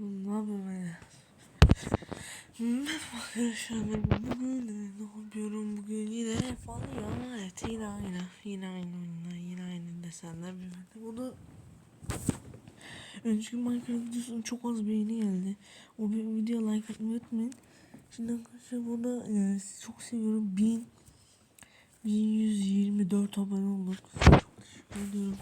Ne yapıyorum ya? Hmm, Arkadaşlar ben bugün ne yapıyorum? Bugün yine falan ya evet yine aynı yine aynı oyunlar yine aynı desenler bir bunu önceki Minecraft videosunun çok az beğeni geldi. O bir video like atmayı unutmayın. Şimdi arkadaşlar burada e, çok seviyorum. 1000 1124 abone olduk. Çok teşekkür ediyorum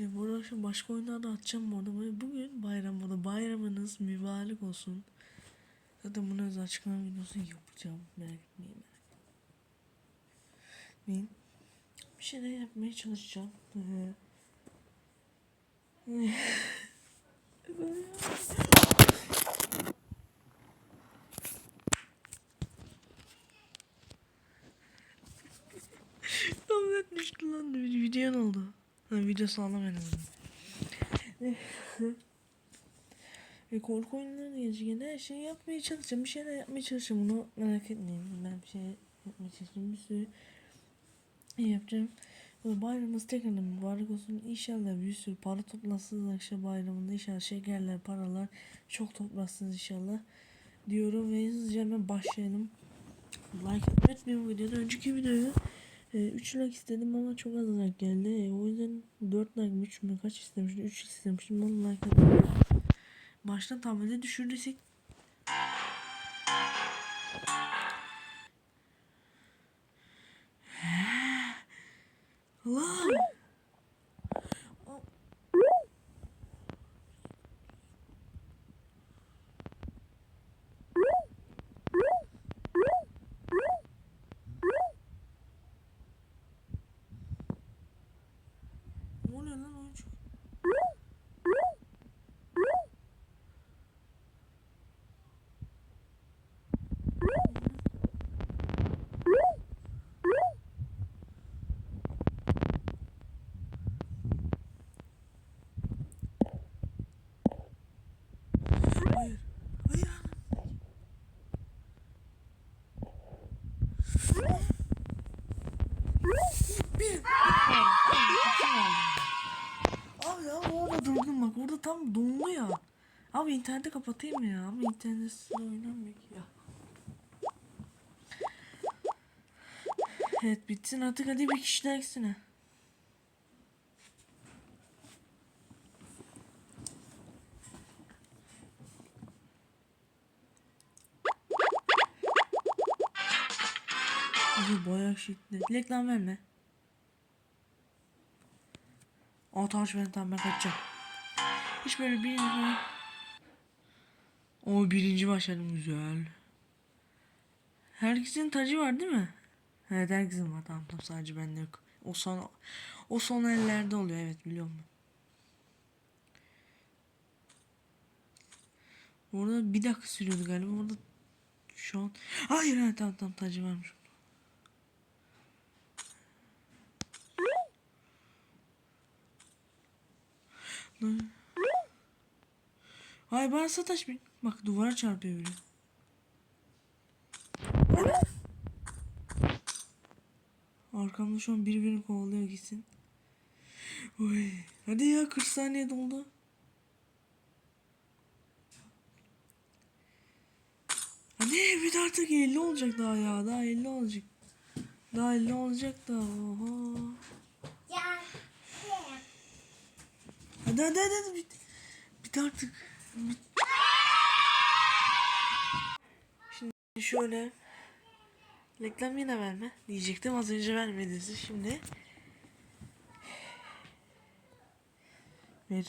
e, bu arada akşam başka oyunlarda atacağım bu arada. Bugün bayram bu. Bayramınız mübarek olsun. Zaten bunu özel açıklama videosu yapacağım. Merak etmeyin. Merak etmeyin. Bir şeyler yapmaya çalışacağım. Ee, Tablet düştü lan. Video ne oldu? Ha, video sağlam en azından. Ve korku oyunlarına gelecek her şeyi yapmaya çalışacağım. Bir şeyler yapmaya çalışacağım. Bunu merak etmeyin. Ben bir şey yapmaya çalışacağım. Bir sürü şey yapacağım. Böyle bayramımız tekrardan mübarek olsun. İnşallah bir sürü para toplasınız akşam bayramında. İnşallah şekerler, paralar çok toplasınız inşallah. Diyorum ve hızlıca hemen başlayalım. Like etmeyin bu videoda. Önceki videoyu 3 like istedim ama çok az like geldi. E, o yüzden 4 like mi 3 mü kaç istemiştim? 3 istemiştim. Onu like. Baştan tablete düşürdüysek Lan! Ne oluyor lan oyuncu? Hayır. Hayır. Bir. Abi ya orada tam donlu ya. Abi interneti kapatayım ya? Ama internetsiz oynamıyor ki ya. Evet bitsin artık hadi bir kişi daha eksine. Abi bayağı şiddet. Reklam verme. O tamam ben tamam ben kaçacağım. Hiç böyle bir O birinci başladım güzel. Herkesin tacı var değil mi? Evet herkesin var tamam tamam sadece bende yok. O son o son ellerde oluyor evet biliyorum. Orada bir dakika sürüyordu galiba orada şu an hayır evet tamam tamam tacı varmış. Lan. Ay bana sataş bir. Bak duvara çarpıyor biri. Arkamda şu an birbirini kovalıyor gitsin. Oy. Hadi ya 40 saniye doldu. Hadi bir de artık 50 olacak daha ya. Daha 50 olacak. Daha 50 olacak da. Oha. Hadi hadi hadi, hadi. bit. Bit artık. Şimdi şöyle reklam yine verme diyecektim az önce vermediniz şimdi ver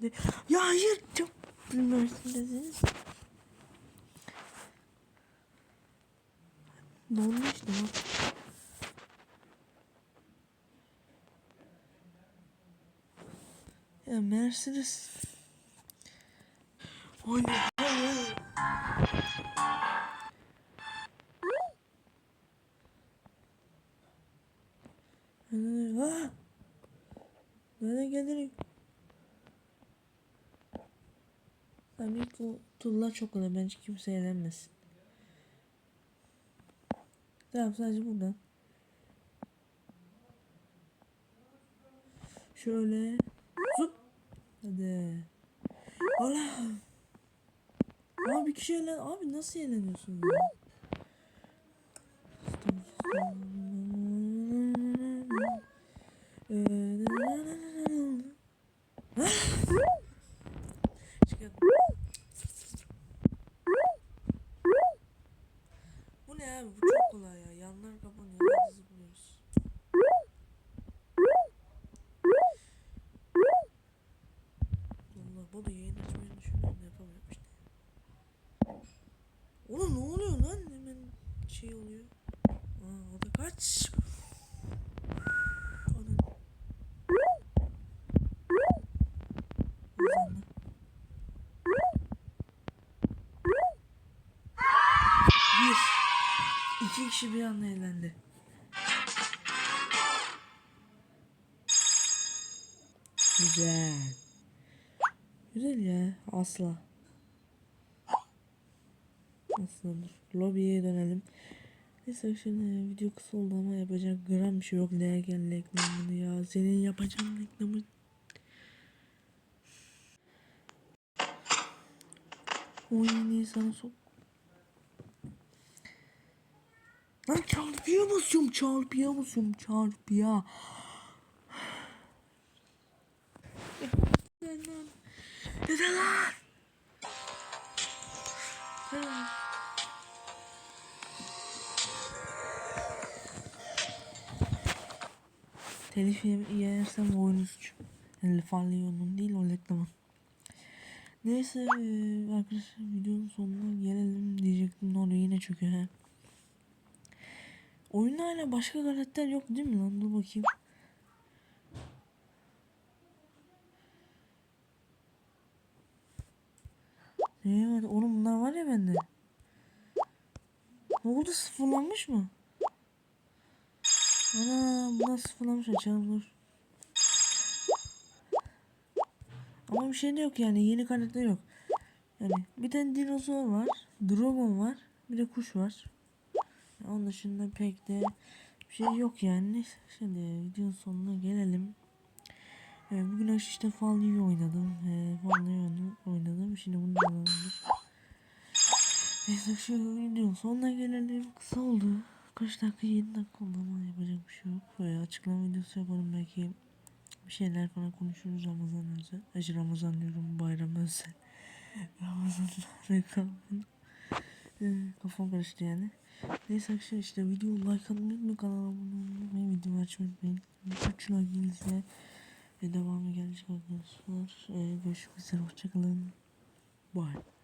Hadi. Ya hayır çok bilmiyorsun dediniz. Ne olmuş ne olmuş? Ya Mercedes. Hayır. Ha! Nereye gelerek? Tabii bu turlar çok kolay. Bence kimse eğlenmesin. Tamam sadece buradan. Şöyle. Hadi. Allah. Abi bir kişi eğlen. Abi nasıl eğleniyorsun ya? Çıkar. Bu ne abi? Bu çok kolay ya. Yanlar kapanıyor. Hadi zıplıyoruz. Allah bu da yayın açmayı düşünüyorum da yapamıyorum işte. Oğlum ne oluyor lan? Hemen şey oluyor. Aa Hızlandı. Bir. İki kişi bir anda eğlendi. Güzel. Güzel ya asla. Aslandır. Lobiye dönelim. Neyse şimdi video kısa oldu ama yapacak gram bir şey yok. Ne gel reklamını ya. Senin yapacağın reklamı. Oyunu sana sok. Lan çarpıya basıyorum çarpıya basıyorum çarpıya. Yeter lan. Yeter lan. Telif ye- yersem suç. Yani Farleyon'un değil o reklamın. Neyse eee, arkadaşlar videonun sonuna gelelim diyecektim ne oluyor yine çöküyor he. Oyunda hala başka karakter yok değil mi lan dur bakayım. Ne var oğlum bunlar var ya bende. Ne oldu sıfırlanmış mı? Ana bunlar sıfırlanmış açalım dur. Ama bir şey de yok yani yeni karakter yok. Yani bir tane dinozor var. Dragon var. Bir de kuş var. Onun dışında pek de bir şey yok yani. Şimdi videonun sonuna gelelim. Ee, bugün işte Fallo'yu oynadım. Ee, Fallo'yu oynadım. Şimdi bunu da alalım. Neyse şu videonun sonuna gelelim. Kısa oldu. Kaç dakika? 7 dakika oldu yapacak bir şey yok. Böyle açıklama videosu yaparım belki. Bir şeyler falan konuşuruz Ramazan özel. Ay Ramazan diyorum bayram özel. Ramazan reklam. Ee, Kafam karıştı yani. Neyse arkadaşlar işte video like atmayı unutmayın kanala abone olmayı videomu açmayı unutmayın. 3 like gelirse ve devamı gelecek arkadaşlar. Ee, görüşmek üzere hoşçakalın. Bye.